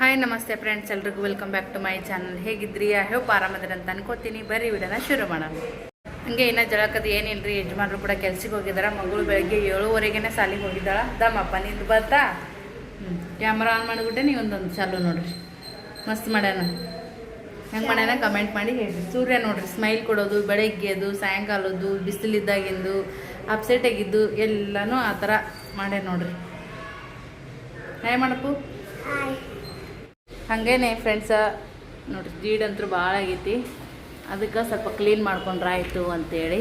Hi ನಮಸ್ತೆ friends ಎಲ್ರಿಗೂ welcome back to my channel ಹೇಗಿದ್ರಿ? I hope ಆರಾಮದಿರ ಅಂತ ಅನ್ಕೋತೀನಿ. ಬರೀ ವಿಡಿಯೋನ ಶುರು ಮಾಡೋಣ. ಹಂಗೆ ಇನ್ನು ಜಳಕದ ರೀ ಯಜಮಾನ್ರು ಕೂಡ ಕೆಲ್ಸಕ್ಕೆ ಹೋಗಿದಾರ. ಮಗಳು ಬೆಳಗ್ಗೆ ಏಳುವರೆಗೆನೆ ಸಾಲಿಗೆ ಹೋಗಿದ್ದಾಳ. ದಮ್ಮಪ್ಪ, ನಿಂದು ಬರ್ತಾ? ಹ್ಞೂ ಕ್ಯಾಮ್ರಾ ಆನ್ ಮಾಡಿಬಿಟ್ಟೆ ನೀವು ಒಂದೊಂದು ಚಾಲು ನೋಡ್ರಿ. ಮಸ್ತ್ ಮಾಡ್ಯಾನ. ಹೆಂಗೆ ಮಾಡ್ಯಾನ? ಕಮೆಂಟ್ ಮಾಡಿ ಹೇಳಿ ಸೂರ್ಯ ನೋಡ್ರಿ ಸ್ಮೈಲ್ ಕೊಡೋದು ಬೆಳಗ್ಗೆದು ಸಾಯಂಕಾಲದ್ದು ಬಿಸಿಲಿದ್ದಾಗಿಂದು ಅಪ್ಸೆಟ್ ಆಗಿದ್ದು, ಎಲ್ಲನೂ ಆ ಥರ ಮಾಡ್ಯಾನ ನೋಡ್ರಿ. ಹಾಯ್ ಮಾಡಪ್ಪು ಹಾಗೇನೆ ಫ್ರೆಂಡ್ಸ ನೋಡ್ರಿ ಜೀಡಂತೂ ಭಾಳ ಆಗೈತಿ. ಅದಕ್ಕೆ ಸ್ವಲ್ಪ ಕ್ಲೀನ್ ಮಾಡ್ಕೊಂಡ್ರೆ ಆಯಿತು ಅಂತೇಳಿ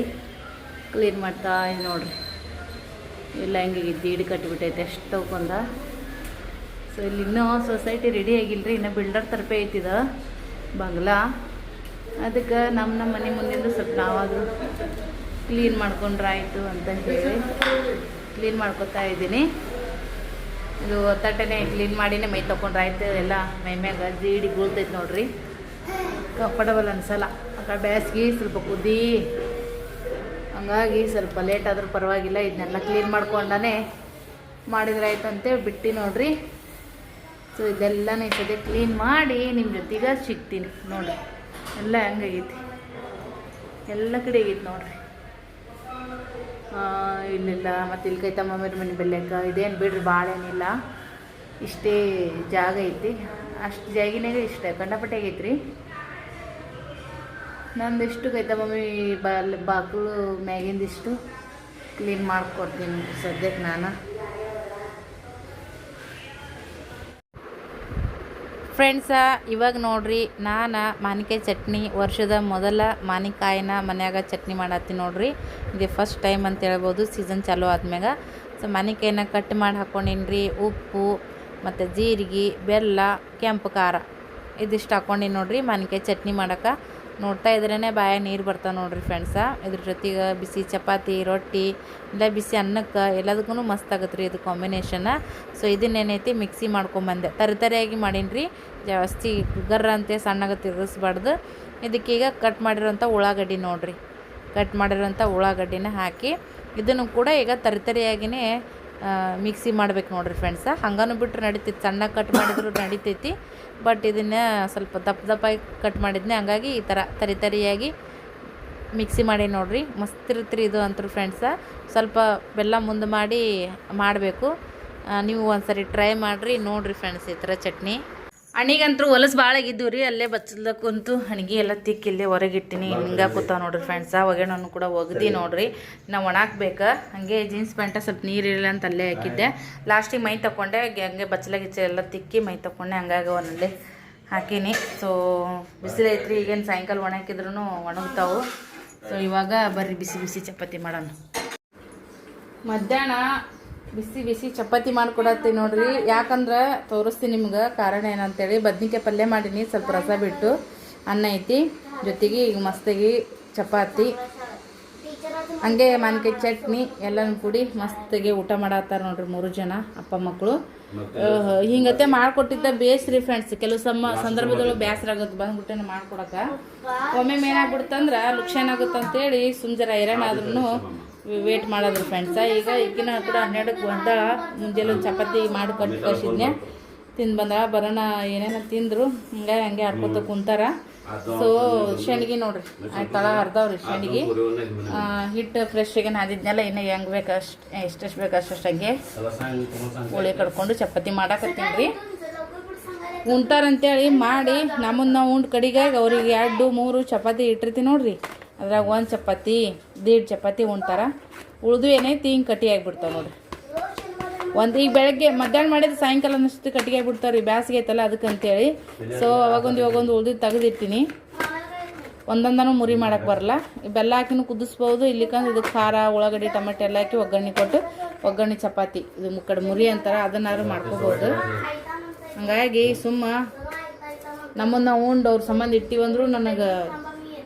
ಕ್ಲೀನ್ ಮಾಡ್ತಾ ನೋಡ್ರಿ. ಇಲ್ಲ ಹಿಂಗೆ ಜೀಡ್ ಕಟ್ಟಿಬಿಟ್ಟೈತೆ ಎಷ್ಟು ತಗೊಂಡ ಸೊ ಇಲ್ಲಿ ಇನ್ನೂ ಸೊಸೈಟಿ ರೆಡಿ ಆಗಿಲ್ಲರಿ ಇನ್ನೂ ಬಿಲ್ಡರ್ ತರಪೇ ಐತಿದ ಬಂಗ್ಲಾ. ಅದಕ್ಕೆ ನಮ್ಮ ನಮ್ಮ ಮನೆ ಮುಂದಿಂದ ಸ್ವಲ್ಪ ನಾವಾದರೂ ಕ್ಲೀನ್ ಮಾಡ್ಕೊಂಡ್ರೆ ಆಯಿತು ಅಂತ ಹೇಳಿ ಕ್ಲೀನ್ ಮಾಡ್ಕೊತಾ ಇದ್ದೀನಿ. ಇದು ತಟ್ಟೆನೆ ಕ್ಲೀನ್ ಮಾಡಿನೇ ಮೈ ತೊಕೊಂಡ್ರೆ ಆಯ್ತು, ಎಲ್ಲ ಮೈ ಮ್ಯಾಗ ಜೀಡಿ ಬೀಳ್ತೈತೆ ನೋಡ್ರಿ. ಕಂಫರ್ಟಬಲ್ ಅನ್ಸಲ್ಲ. ಆ ಬೇಸಿಗೆ ಸ್ವಲ್ಪ ಕುದಿ. ಹಂಗಾಗಿ ಸ್ವಲ್ಪ ಲೇಟ್ ಆದ್ರೂ ಪರವಾಗಿಲ್ಲ, ಇದನ್ನೆಲ್ಲ ಕ್ಲೀನ್ ಮಾಡ್ಕೊಂಡೇ ಮಾಡಿದ್ರೆ ಆಯ್ತು ಅಂತೇಳಿ ಬಿಟ್ಟು ನೋಡ್ರಿ. ಸೊ ಇದೆಲ್ಲನೂ ಈ ಕ್ಲೀನ್ ಮಾಡಿ ನಿಮ್ಮ ಜೊತೆಗೆ ಸಿಗ್ತೀನಿ ನೋಡ್ರಿ. ಎಲ್ಲ ಹೆಂಗಾಗೈತಿ? ಎಲ್ಲ ಕಡೆ ಆಗೈತಿ ನೋಡ್ರಿ. ಇಲ್ಲಿಲ್ಲ, ಮತ್ತು ಇಲ್ಲಿ ಕೈತಮ್ಮ ಮೇರ್ ಮನೆ ಬೆಲ್ಲಕ್ಕ ಇದೇನು ಬಿಡ್ರಿ ಭಾಳ ಏನಿಲ್ಲ. ಇಷ್ಟೇ ಜಾಗ ಐತಿ. ಅಷ್ಟು ಜಾಗಿನಾಗ ಇಷ್ಟ ಕಂಡಪಟ್ಟೆ ಆಗೈತ್ರಿ. ಕೈತಾ ಕೈತಮ್ಮಿ ಬಾಲ್, ಬಾಕ್ಲು ಮ್ಯಾಗಿಂದಿಷ್ಟು ಕ್ಲೀನ್ ಮಾಡ್ಕೊಡ್ತೀನಿ ಸದ್ಯಕ್ಕೆ ನಾನು. ಫ್ರೆಂಡ್ಸ ಇವಾಗ ನೋಡ್ರಿ, ನಾನು ಮಾನಿಕಾಯಿ ಚಟ್ನಿ ವರ್ಷದ ಮೊದಲ ಮಾನಿಕಾಯಿನ ಮನ್ಯಾಗ ಚಟ್ನಿ ಮಾಡತ್ತೀನಿ ನೋಡ್ರಿ. ಇದು ಫಸ್ಟ್ ಟೈಮ್ ಅಂತ ಹೇಳ್ಬೋದು ಸೀಸನ್ ಚಾಲೂ ಆದ್ಮ್ಯಾಗ. ಸೊ ಮಾನಿಕಾಯಿನ ಕಟ್ ಮಾಡಿ ಹಾಕ್ಕೊಂಡಿನ್ರಿ ಉಪ್ಪು, ಮತ್ತು ಜೀರಿಗೆ, ಬೆಲ್ಲ, ಕೆಂಪು ಖಾರ. ಇದಿಷ್ಟು ಹಾಕ್ಕೊಂಡಿನಿ ನೋಡ್ರಿ ಮಾನಿಕಾಯಿ ಚಟ್ನಿ ಮಾಡಕ್ಕೆ. ನೋಡ್ತಾ ಇದ್ರೇ ಬಾಯ ನೀರು ಬರ್ತಾವೆ ನೋಡ್ರಿ ಫ್ರೆಂಡ್ಸ ಇದ್ರ ಜೊತೆಗೆ ಬಿಸಿ ಚಪಾತಿ, ರೊಟ್ಟಿ, ಇಲ್ಲ ಬಿಸಿ ಅನ್ನಕ್ಕೆ ಎಲ್ಲದಕ್ಕೂ ಮಸ್ತ್ ಆಗುತ್ತೆ ರೀ ಇದು ಕಾಂಬಿನೇಷನ್ ಸೊ ಇದನ್ನೇನೈತಿ ಮಿಕ್ಸಿ ಮಾಡ್ಕೊಂಬಂದೆ. ತರಿತರಿಯಾಗಿ ಮಾಡೀನಿ ಜಾಸ್ತಿ ಗರ್ರ ಅಂತೆ ಸಣ್ಣಗೆ ತಿರುಗಿಸ್ಬಾರ್ದು ಇದಕ್ಕೀಗ ಕಟ್ ಮಾಡಿರೋಂಥ ಉಳ್ಳಾಗಡ್ಡಿ ನೋಡಿರಿ. ಕಟ್ ಮಾಡಿರೋಂಥ ಉಳ್ಳಾಗಡ್ಡಿನ ಹಾಕಿ, ಇದನ್ನು ಕೂಡ ಈಗ ತರಿತರಿಯಾಗಿಯೇ ಮಿಕ್ಸಿ ಮಾಡ್ಬೇಕು ನೋಡ್ರಿ ಫ್ರೆಂಡ್ಸ ಹಂಗಾನು ಬಿಟ್ಟರೆ ನಡಿತೈತಿ. ಸಣ್ಣಗೆ ಕಟ್ ಮಾಡಿದ್ರು ನಡಿತೈತಿ. ಬಟ್ ಇದನ್ನ ಸ್ವಲ್ಪ ದಪ್ಪ ದಪ್ಪಾಗಿ ಕಟ್ ಮಾಡಿದ್ನೆ ಹಂಗಾಗಿ ಈ ಥರ ತರಿ ತರಿಯಾಗಿ ಮಿಕ್ಸಿ ಮಾಡಿ ನೋಡ್ರಿ. ಮಸ್ತ್ ಇರುತ್ತೆ ಇದು ಅಂತೂ ಫ್ರೆಂಡ್ಸ ಸ್ವಲ್ಪ ಬೆಲ್ಲ ಮುಂದೆ ಮಾಡಿ ಮಾಡಬೇಕು. ನೀವು ಒಂದ್ಸರಿ ಟ್ರೈ ಮಾಡಿರಿ ನೋಡಿರಿ ಫ್ರೆಂಡ್ಸ್ ಈ ಥರ ಚಟ್ನಿ. ಅಣಿಗಂತೂ ಹೊಲಸು ಭಾಳ ಆಗಿದ್ದು ರೀ ಅಲ್ಲೇ ಬಚ್ಚಲ ಕುಂತು ಹಣಿಗೆ ಎಲ್ಲ ತಿಕ್ಕಿ ಇಲ್ಲೇ ಹೊರಗಿಟ್ಟಿನಿ ಹಿಂಗೆ ಕೂತಾವ ನೋಡ್ರಿ ಫ್ರೆಂಡ್ಸ ಒಗೆಣನು ಕೂಡ ಒಗ್ದಿ ನೋಡ್ರಿ. ನಾ ಒಣಾಕ್ಬೇಕು. ಹಂಗೆ ಜೀನ್ಸ್ ಪ್ಯಾಂಟ ಸ್ವಲ್ಪ ನೀರಿಲ್ಲ ಅಂತ ಅಲ್ಲೇ ಹಾಕಿದ್ದೆ. ಲಾಸ್ಟಿಗೆ ಮೈ ತಗೊಂಡೆ ಹಂಗೆ ಬಚ್ಚಲ ಗಿಚ್ಚ ಎಲ್ಲ ತಿಕ್ಕಿ ಮೈ ತಗೊಂಡೆ ಹಂಗಾಗಿ ಅವನಲ್ಲಿ ಹಾಕೀನಿ. ಸೊ ಬಿಸಿಲೈತ್ರಿ ಈಗೇನು ಸಾಯಂಕಾಲ ಒಣಾಕಿದ್ರು ಒಣಗ್ತಾವು. ಸೊ ಇವಾಗ ಬರ್ರಿ ಬಿಸಿ ಬಿಸಿ ಚಪಾತಿ ಮಾಡೋಣ. ಮಧ್ಯಾಹ್ನ ಬಿಸಿ ಬಿಸಿ ಚಪಾತಿ ಮಾಡ್ಕೊಡತ್ತೀನಿ ನೋಡ್ರಿ. ಯಾಕಂದ್ರೆ ತೋರಿಸ್ತೀನಿ ನಿಮ್ಗೆ ಕಾರಣ ಏನಂತೇಳಿ. ಬದ್ನಿಕಾಯಿ ಪಲ್ಯ ಮಾಡೀನಿ ಸ್ವಲ್ಪ ರಸ ಬಿಟ್ಟು ಅನ್ನ ಐತಿ. ಜೊತೆಗೆ ಈಗ ಮಸ್ತಾಗಿ ಚಪಾತಿ. ಹಂಗೆ ಮಾನ್ಕಾಯಿ ಚಟ್ನಿ ಎಲ್ಲನೂ ಕೂಡಿ ಮಸ್ತಾಗಿ ಊಟ ಮಾಡತ್ತಾರ ನೋಡ್ರಿ ಮೂರು ಜನ ಅಪ್ಪ ಮಕ್ಕಳು ಹಿಂಗತ್ತೆ ಮಾಡ್ಕೊಟ್ಟಿದ್ದ ಬೇಸ್ರಿ ಫ್ರೆಂಡ್ಸ್ ಕೆಲವು ಸಮ ಸಂದರ್ಭದೊಳಗೆ ಬೇಸರ ಆಗುತ್ತೆ ಬಂದ್ಬಿಟ್ಟೆ ಮಾಡ್ಕೊಡಕ್ಕೆ. ಒಮ್ಮೆ ಏನಾಗ್ಬಿಡ್ತಂದ್ರೆ ಲುಕ್ಷನ್ ಆಗುತ್ತೆ ಅಂತೇಳಿ ಸುಂಜರ ಹೈರಾಣ ಆದ್ರೂ ವೇಟ್ ಮಾಡೋದ್ರಿ ಫ್ರೆಂಡ್ಸ ಈಗ ಈಗಿನ ಕೂಡ ಹನ್ನೆರಡಕ್ಕೆ ಬಂದ ಮುಂಜಾನೆ ಒಂದು ಚಪಾತಿ ಮಾಡಿ ಕೊಟ್ಟು ಕಳ್ಸಿದ್ನೆ ತಿಂದು ಬಂದ ಬರೋಣ ಏನೇನೋ ತಿಂದರು. ಹಂಗೆ ಹಂಗೆ ಹರ್ಕೊತ ಕುಂತಾರ. ಸೊ ಶೆಣಿಗೆ ನೋಡ್ರಿ. ಆಯ್ತು ತಳ ಅರ್ಧವ್ರಿ ಶೆಣಿಗೆ. ಹಿಟ್ಟು ಫ್ರೆಶ್ ಆಗಿ ನಾದಿದ್ನೆಲ್ಲ ಇನ್ನು ಹೆಂಗೆ ಬೇಕು ಅಷ್ಟು ಎಷ್ಟೆಷ್ಟು ಬೇಕು ಅಷ್ಟು ಹಂಗೆ ಹೋಳಿ ಕಡ್ಕೊಂಡು ಚಪಾತಿ ಮಾಡಾಕತ್ತೀನಿ ರೀ ಉಂಟಾರಂತೇಳಿ ಮಾಡಿ ನಮ್ಮನ್ನು ನಾವು ಉಂಡು ಕಡಿಗಾಗಿ ಅವ್ರಿಗೆ ಎರಡು ಮೂರು ಚಪಾತಿ ಇಟ್ಟಿರ್ತೀನಿ ನೋಡ್ರಿ. ಅದ್ರಾಗ ಒಂದು ಚಪಾತಿ, ದೀಡ್ ಚಪಾತಿ ಉಣ್ತಾರ. ಉಳಿದು ಏನೈತಿ ಹಿಂಗೆ ಕಟ್ಟಿ ಆಗಿಬಿಡ್ತಾವೆ ನೋಡ್ರಿ. ಒಂದು ಈಗ ಬೆಳಗ್ಗೆ ಮಧ್ಯಾಹ್ನ ಮಾಡಿದ್ರೆ ಸಾಯಂಕಾಲ ಅನ್ನಿಸ್ತು ಕಟ್ಟಿಗೆ ಆಗಿಬಿಡ್ತಾವ್ರಿ ಬ್ಯಾಸಿಗೆ ಐತಲ್ಲ ಅದಕ್ಕಂತೇಳಿ. ಸೊ ಅವಾಗೊಂದು ಇವಾಗೊಂದು ಉಳ್ದು ತೆಗೆದಿರ್ತೀನಿ ಒಂದೊಂದನೂ ಮುರಿ ಮಾಡೋಕೆ ಬರಲ್ಲ. ಬೆಲ್ಲ ಹಾಕಿನೂ ಕುದಿಸ್ಬೋದು ಇಲ್ಲಿಕಂದ್ರೆ ಇದಕ್ಕೆ ಖಾರ, ಉಳ್ಳಾಗಡ್ಡಿ, ಟೊಮೆಟೊ ಎಲ್ಲ ಹಾಕಿ ಒಗ್ಗರಣೆ ಕೊಟ್ಟು, ಒಗ್ಗರಣೆ ಚಪಾತಿ. ಇದು ಮುಕ್ಕಡೆ ಮುರಿ ಅಂತಾರೆ ಅದನ್ನಾದ್ರು ಮಾಡ್ಕೋಬೋದು. ಹಂಗಾಗಿ ಸುಮ್ಮ ನಮ್ಮನ್ನ ಉಂಡು ಅವ್ರ ಸಂಬಂಧ ಇಟ್ಟಿವಂದ್ರು ನನಗೆ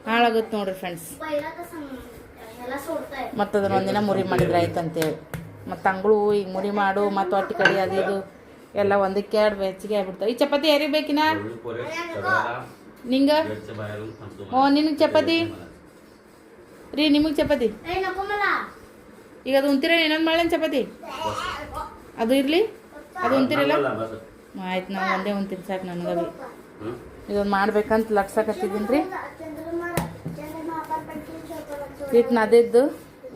ಹಾಳಾಗುತ್ತೆ ನೋಡ್ರಿ ಫ್ರೆಂಡ್ಸ್ ಮತ್ತು ಅದನ್ನ ಒಂದಿನ ಮುರಿ ಮಾಡಿದ್ರೆ ಆಯ್ತು ಅಂತೇಳಿ ಮತ್ತು ಅಂಗಳು ಈಗ ಮುರಿ ಮಾಡು ಮತ್ತು ಹೊಟ್ಟೆ ಕಡಿ ಅದು ಇದು ಎಲ್ಲ ಒಂದಕ್ಕೆ ಎರಡು ಹೆಚ್ಚಿಗೆ ಆಗ್ಬಿಡ್ತಾವೆ. ಈ ಚಪಾತಿ ಯಾರಿಗೆ ಬೇಕಿನ ನಿಂಗ? ಓ ನಿನಗೆ ಚಪಾತಿ? ರೀ ನಿಮಗೆ ಚಪಾತಿ? ಈಗ ಅದು ಉಂತಿರ ಇನ್ನೊಂದು ಮಾಡೇನು ಚಪಾತಿ? ಅದು ಇರಲಿ? ಅದು ಉಂತಿರಲ್ಲ? ಆಯ್ತು ನಾವು ಒಂದೇ ಒಂದು ಸಾಕು ನನಗದು? ಇದೊಂದು ಮಾಡ್ಬೇಕಂತ ಲಟ್ಸಕತ್ತಿದ್ದೀನಿ ರೀ ಹಿಟ್ಟು ನದಿದ್ದು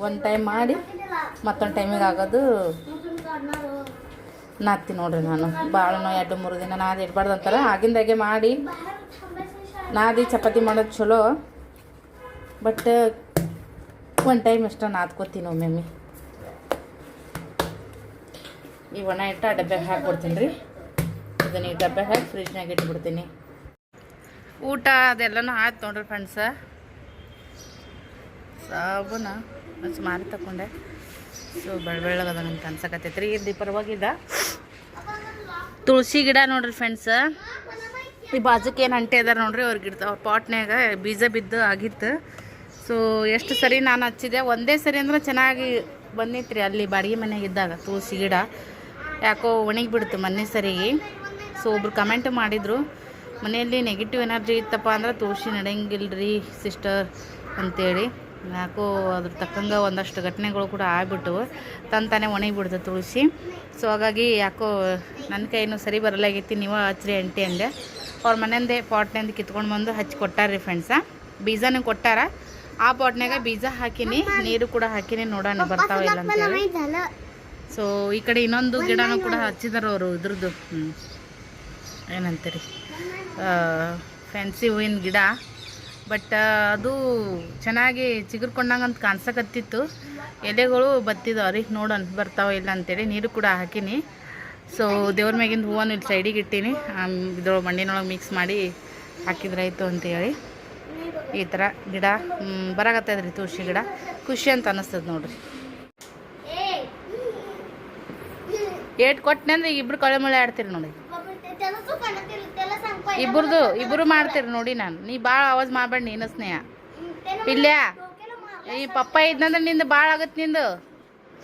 ಒಂದು ಟೈಮ್ ಮಾಡಿ ಮತ್ತೊಂದು ಟೈಮಿಗೆ ಆಗೋದು ನಾದ್ತಿ ನೋಡ್ರಿ ನಾನು. ಭಾಳನೋ ಎರಡು ಮೂರು ದಿನ ನಾದಿ ಇಡ್ಬಾರ್ದು ಅಂತಾರೆ. ಆಗಿಂದಾಗೆ ಮಾಡಿ ನಾದಿ ಚಪಾತಿ ಮಾಡೋದು ಚಲೋ. ಬಟ್ ಒಂದು ಟೈಮ್ ಎಷ್ಟೋ ನಾದ್ಕೋತೀನಿ ಒಮ್ಮೊಮ್ಮೆ. ಈ ಒಣ ಇಟ್ಟು ಆ ಡಬ್ಬೆಗೆ ಹಾಕ್ಬಿಡ್ತೀನಿ ರೀ ಇದನ್ನ ಈ ಡಬ್ಬೆ ಹಾಕಿ ಫ್ರಿಜ್ನಾಗ ಇಟ್ಬಿಡ್ತೀನಿ. ಊಟ ಅದೆಲ್ಲನೂ ಆಯ್ತು ನೋಡ್ರಿ ಫ್ರೆಂಡ್ಸ ಸಾಬೂನ ಮಸ್ತ್ ಮಾರಿ ತಗೊಂಡೆ ಸೊ ಬೆಳ ಬೆಳ್ಳಗದ ಅಂತ ಅನ್ಸಕತ್ತೈತೆ ರೀ ಇದು ಪರವಾಗಿಲ್ಲ. ತುಳಸಿ ಗಿಡ ನೋಡ್ರಿ ಫ್ರೆಂಡ್ಸ್ ಈ ಬಾಜುಕ್ಕೆ ಏನು ಅಂಟೆ ಅದಾರ ನೋಡ್ರಿ, ಅವ್ರ ಗಿಡ ಅವ್ರ ಪಾಟ್ನ್ಯಾಗ ಬೀಜ ಬಿದ್ದು ಆಗಿತ್ತು. ಸೊ ಎಷ್ಟು ಸರಿ ನಾನು ಹಚ್ಚಿದೆ. ಒಂದೇ ಸರಿ ಅಂದ್ರೆ ಚೆನ್ನಾಗಿ ಬಂದಿತ್ತು ಅಲ್ಲಿ ಬಾಡಿಗೆ ಮನೆಯಾಗ ಇದ್ದಾಗ ತುಳಸಿ ಗಿಡ. ಯಾಕೋ ಒಣಗಿ ಬಿಡ್ತು ಮೊನ್ನೆ ಸರಿಗೆ ಸೊ ಒಬ್ರು ಕಮೆಂಟ್ ಮಾಡಿದರು, ಮನೆಯಲ್ಲಿ ನೆಗೆಟಿವ್ ಎನರ್ಜಿ ಇತ್ತಪ್ಪ ಅಂದ್ರೆ ತುಳಸಿ ನಡೆಯಂಗಿಲ್ಲ ರೀ ಸಿಸ್ಟರ್ ಅಂತೇಳಿ. ಯಾಕೋ ಅದ್ರ ತಕ್ಕಂಗೆ ಒಂದಷ್ಟು ಘಟನೆಗಳು ಕೂಡ ಆಗ್ಬಿಟ್ಟು ತಂತಾನೆ ಒಣಗಿ ಬಿಡ್ತು ತುಳಸಿ. ಸೊ ಹಾಗಾಗಿ ಯಾಕೋ ನನ್ನ ಕೈನೂ ಸರಿ ಬರಲಾಗೈತಿ, ನೀವು ಹಚ್ಚಿರಿ ಅಂಟಿ ಅಂದೆ. ಅವ್ರ ಮನೆಯಂದೇ ಪಾಟ್ನಿಂದ ಕಿತ್ಕೊಂಡು ಬಂದು ಹಚ್ಚಿ ಕೊಟ್ಟಾರ್ರಿ ಫ್ರೆಂಡ್ಸ ಬೀಜನೂ ಕೊಟ್ಟಾರ, ಆ ಪಾಟ್ನಾಗ ಬೀಜ ಹಾಕಿನಿ, ನೀರು ಕೂಡ ಹಾಕಿನಿ ನೋಡೋಣ, ಬರ್ತಾವ ಇಲ್ಲ ಅಂತೇಳಿ ಸೊ ಈ ಕಡೆ ಇನ್ನೊಂದು ಗಿಡನೂ ಕೂಡ ಹಚ್ಚಿದಾರ ಅವರು ಇದ್ರದ್ದು. ಏನಂತೀರಿ? ಫ್ಯಾನ್ಸಿ ಹೂವಿನ ಗಿಡ. ಬಟ್ ಅದು ಚೆನ್ನಾಗಿ ಚಿಗುರ್ಕೊಂಡಂಗಂತ ಕಾಣ್ಸಕತ್ತಿತ್ತು. ಎಲೆಗಳು ಬತ್ತಿದಾವ ರೀ ನೋಡೋಣ ಬರ್ತಾವ ಇಲ್ಲ ಅಂತೇಳಿ ನೀರು ಕೂಡ ಹಾಕಿನಿ. ಸೊ ದೇವ್ರ ಮ್ಯಾಗಿಂದ ಹೂವನ್ನು ಇಲ್ಲಿ ಸೈಡಿಗೆ ಇಟ್ಟೀನಿ. ಇದ್ರೊಳಗೆ ಮಣ್ಣಿನೊಳಗೆ ಮಿಕ್ಸ್ ಮಾಡಿ ಹಾಕಿದ್ರಾಯ್ತು ಅಂತೇಳಿ ಈ ಥರ ಗಿಡ ಬರಾಕತ್ತದ್ರಿ ತುಳಸಿ ಗಿಡ. ಖುಷಿ ಅಂತ ಅನ್ನಿಸ್ತದೆ ನೋಡ್ರಿ. ಏಟ್ ಕೊಟ್ಟನೆ ಅಂದ್ರೆ ಇಬ್ಬರು ಕಳೆ ಮಳೆ ಆಡ್ತೀರಿ ನೋಡಿ ಇಬ್ರದು ಇಬ್ಬರು ಮಾಡ್ತೀರಿ ನೋಡಿ ನಾನು. ನೀ ಭಾಳ ಆವಾಜ್ ಮಾಡಬೇಡ ನೀನು ಸ್ನೇಹ. ಇಲ್ಲ ಈ ಪಪ್ಪ ಇದ್ನಂದ್ರೆ ನಿಂದು ಭಾಳ ಆಗತ್ತೆ ನಿಂದು.